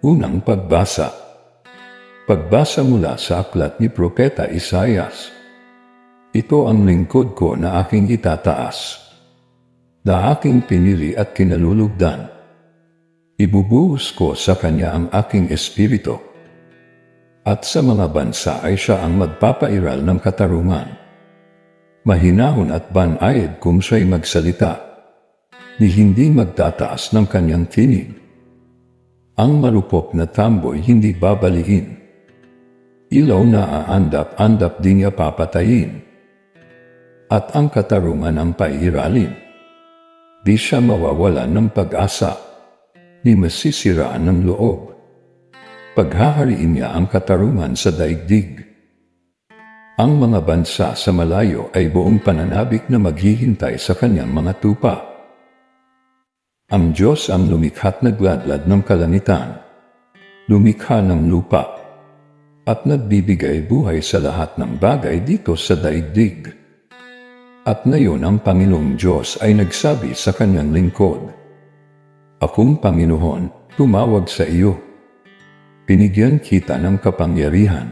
Unang pagbasa. Pagbasa mula sa aklat ni Propeta Isayas. Ito ang lingkod ko na aking itataas. Na aking pinili at kinalulugdan. Ibubuhos ko sa kanya ang aking espiritu. At sa mga bansa ay siya ang magpapairal ng katarungan. Mahinahon at banayad kung siya'y magsalita. Ni hindi magtataas ng kanyang tinig ang marupok na tamboy hindi babaliin. Ilaw na aandap-andap di niya papatayin. At ang katarungan ang pairalin. Di siya mawawala ng pag-asa. Di masisiraan ng loob. Paghahariin niya ang katarungan sa daigdig. Ang mga bansa sa malayo ay buong pananabik na maghihintay sa kanyang mga tupa. Ang Diyos ang lumikha't nagladlad ng kalangitan, lumikha ng lupa, at nagbibigay buhay sa lahat ng bagay dito sa daigdig. At ngayon ang Panginoong Diyos ay nagsabi sa kanyang lingkod, Akong Panginoon, tumawag sa iyo. Pinigyan kita ng kapangyarihan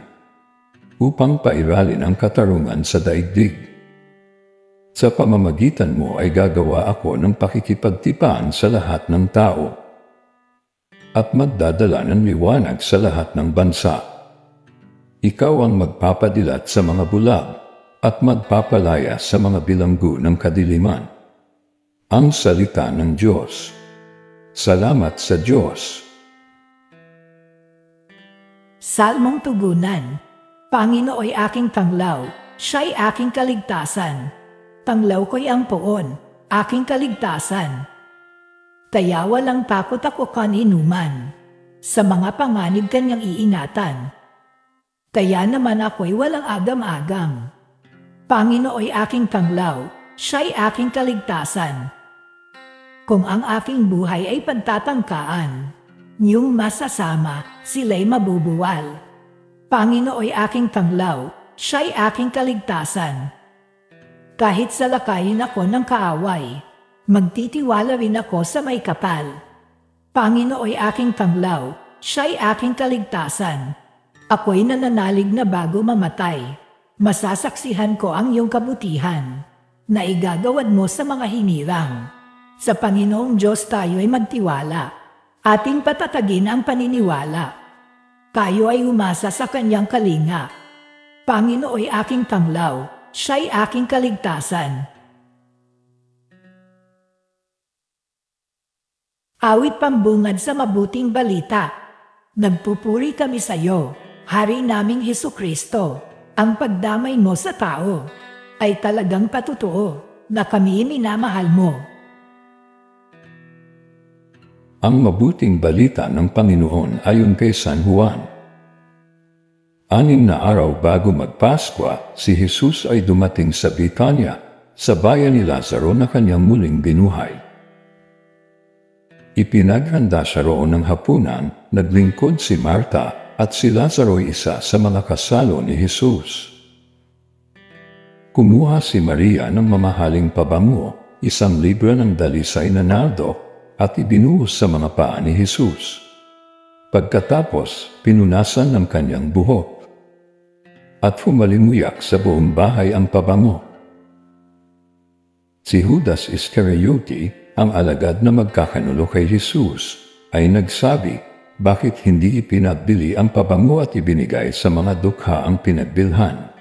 upang pairalin ang katarungan sa daigdig. Sa pamamagitan mo ay gagawa ako ng pakikipagtipaan sa lahat ng tao at magdadala ng liwanag sa lahat ng bansa. Ikaw ang magpapadilat sa mga bulag at magpapalaya sa mga bilanggo ng kadiliman. Ang salita ng Diyos. Salamat sa Diyos. Salmong Tugunan Pangino ay aking tanglaw, siya'y aking kaligtasan. Tanglaw ko'y ang poon, aking kaligtasan. Kaya walang takot ako kaninuman. Sa mga panganib kanyang iingatan. Kaya naman ako'y walang agam-agam. Pangino ay aking tanglaw, siya'y aking kaligtasan. Kung ang aking buhay ay pagtatangkaan, niyong masasama, sila'y mabubuwal. Pangino ay aking tanglaw, siya'y aking kaligtasan. Kahit sa lakayin ako ng kaaway, magtitiwala rin ako sa may kapal. Pangino ay aking tanglaw, siya'y aking kaligtasan. Ako'y nananalig na bago mamatay. Masasaksihan ko ang iyong kabutihan na igagawad mo sa mga hinirang. Sa Panginoong Diyos tayo ay magtiwala. Ating patatagin ang paniniwala. Tayo ay umasa sa kanyang kalinga. Pangino ay aking tanglaw, siya'y aking kaligtasan. Awit pambungad sa mabuting balita. Nagpupuri kami sa iyo, Hari naming Heso Kristo. Ang pagdamay mo sa tao ay talagang patutuo na kami minamahal mo. Ang mabuting balita ng Panginoon ayon kay San Juan. Anim na araw bago magpaskwa, si Jesus ay dumating sa Bitanya, sa bayan ni Lazaro na kanyang muling binuhay. Ipinaghanda siya roon ng hapunan, naglingkod si Marta at si Lazaro isa sa mga kasalo ni Jesus. Kumuha si Maria ng mamahaling pabango, isang libra ng dalisay na nardo, at ibinuhos sa mga paa ni Jesus. Pagkatapos, pinunasan ng kanyang buhok. At humalimuyak sa buong bahay ang pabango. Si Judas Iscariote, ang alagad na magkakanulo kay Jesus, ay nagsabi, bakit hindi ipinagbili ang pabango at ibinigay sa mga dukha ang pinagbilhan?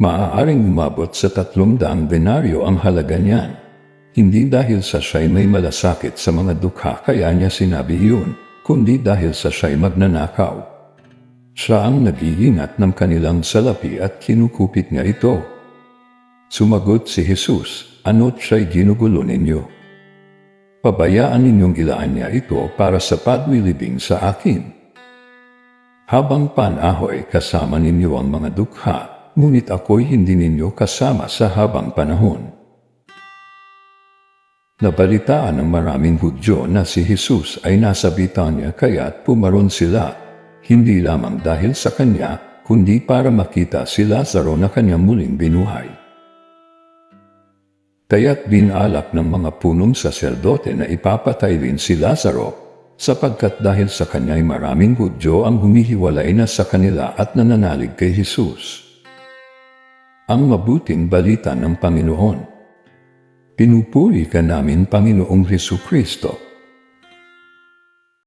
Maaaring umabot sa tatlong daang denaryo ang halaga niyan. Hindi dahil sa siya'y may malasakit sa mga dukha kaya niya sinabi iyon, kundi dahil sa siya'y magnanakaw. Siya ang nag-iingat ng kanilang salapi at kinukupit niya ito. Sumagot si Jesus, ano't siya'y ginugulo ninyo? Pabayaan ninyong ilaan niya ito para sa padwilibing sa akin. Habang panahoy kasama ninyo ang mga dukha, ngunit ako'y hindi ninyo kasama sa habang panahon. Nabalitaan ng maraming Hudyo na si Jesus ay nasa Bitanya kaya't pumaron sila, hindi lamang dahil sa kanya, kundi para makita si Lazaro na kanyang muling binuhay. Kaya't binalak ng mga punong saserdote na ipapatay rin si Lazaro sapagkat dahil sa kanya'y maraming Hudyo ang humihiwalay na sa kanila at nananalig kay Jesus. Ang mabuting balita ng Panginoon. Pinupuri ka namin, Panginoong Heso Kristo.